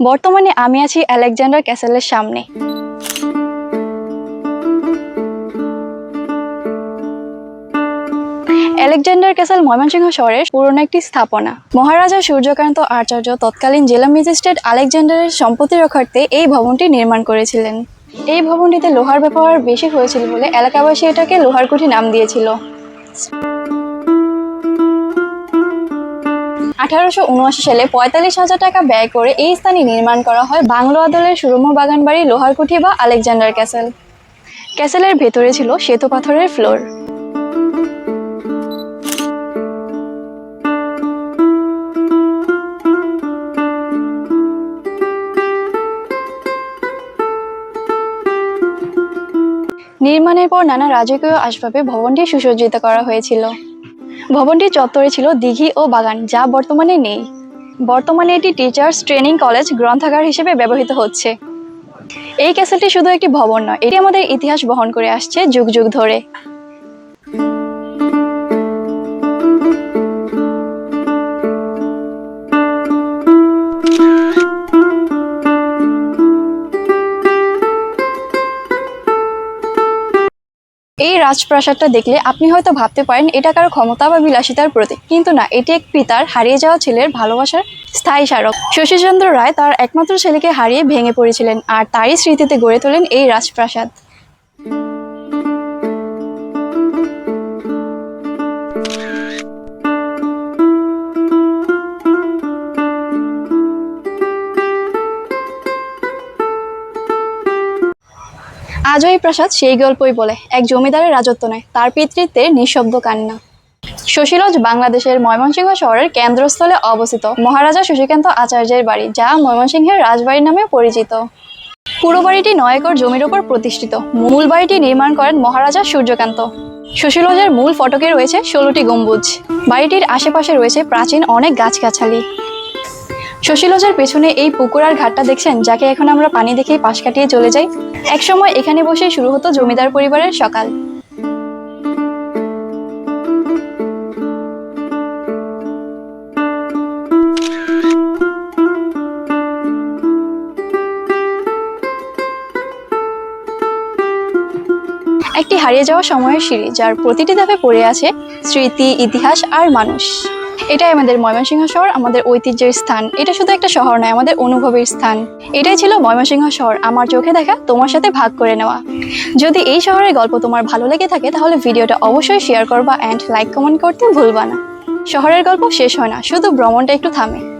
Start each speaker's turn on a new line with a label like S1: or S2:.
S1: বর্তমানে আমি আছি আলেকজান্ডার ক্যাসেলের সামনে। আলেকজান্ডার ক্যাসেল ময়মনসিংহ শহরের পুরনো একটি স্থাপনা। মহারাজা সূর্যকান্ত আচার্য তৎকালীন জেলা ম্যাজিস্ট্রেট আলেকজান্ডারের সম্পত্তি রক্ষার্থে এই ভবনটি নির্মাণ করেছিলেন। এই ভবনটিতে লোহার ব্যবহার বেশি হয়েছিল বলে এলাকাবাসী এটাকে লোহার কুঠি নাম দিয়েছিল। আঠারোশো উনআশি সালে পঁয়তাল্লিশ হাজার টাকা ব্যয় করে এই স্থানে নির্মাণ করা হয় বাংলো আদলের সুরম্য বাগান বাড়ি লোহারকুঠি বা আলেকজান্ডার ক্যাসেল। ক্যাসেলের ভেতরে ছিল শ্বেত পাথরের ফ্লোর। নির্মাণের পর নানা রাজকীয় আসবাবে ভবনটি সুসজ্জিত করা হয়েছিল। ভবনটি চত্বরে ছিল দিঘি ও বাগান, যা বর্তমানে নেই। বর্তমানে এটি টিচার্স ট্রেনিং কলেজ গ্রন্থাগার হিসেবে ব্যবহৃত হচ্ছে। এই ক্যাসেলটি শুধু একটি ভবন নয়, এটি আমাদের ইতিহাস বহন করে আসছে যুগ যুগ ধরে। এই রাজপ্রাসাদটা দেখলে আপনি হয়তো ভাবতে পারেন, এটা কারও ক্ষমতা বা বিলাসিতার প্রতীক। কিন্তু না, এটি এক পিতার হারিয়ে যাওয়া ছেলের ভালোবাসার স্থায়ী স্মারক। শশীচন্দ্র রায় তার একমাত্র ছেলেকে হারিয়ে ভেঙে পড়েছিলেন আর তারই স্মৃতিতে গড়ে তোলেন এই রাজপ্রাসাদ। আজও এই প্রাসাদ সেই গল্পই বলে, এক জমিদারের রাজত্ব নয়, তার পিতৃত্বের নিঃশব্দ কান্না। শশীলজ বাংলাদেশের ময়মনসিংহ শহরের কেন্দ্রস্থলে অবস্থিত মহারাজা শশীকান্ত আচার্যের বাড়ি, যা ময়মনসিংহের রাজবাড়ি নামে পরিচিত। পুরো বাড়িটি নয় একর জমির উপর প্রতিষ্ঠিত। মূল বাড়িটি নির্মাণ করেন মহারাজা সূর্যকান্ত। শশীলজের মূল ফটকে রয়েছে ষোলোটি গম্বুজ। বাড়িটির আশেপাশে রয়েছে প্রাচীন অনেক গাছগাছালি। শশীলজার পেছনে এই পুকুর আর ঘাটটা দেখছেন, যাকে এখন আমরা পানি দেখেই পাশ কাটিয়ে চলে যাই। একসময় এখানে বসে শুরু হতো জমিদার পরিবারের সকাল। একটি হারিয়ে যাওয়া সময়ের সিঁড়ি, যার প্রতিটি ধাপে পড়ে আছে স্মৃতি, ইতিহাস আর মানুষ। এটাই আমাদের ময়মনসিংহ শহর, আমাদের ঐতিহ্যের স্থান। এটা শুধু একটা শহর নয়, আমাদের অনুভবের স্থান। এটাই ছিল ময়মনসিংহ শহর। আমার চোখে দেখা, তোমার সাথে ভাগ করে নেওয়া। যদি এই শহরের গল্প তোমার ভালো লেগে থাকে, তাহলে ভিডিওটা অবশ্যই শেয়ার করবা অ্যান্ড লাইক কমেন্ট করতে ভুলবা না। শহরের গল্প শেষ হয় না, শুধু ভ্রমণটা একটু থামে।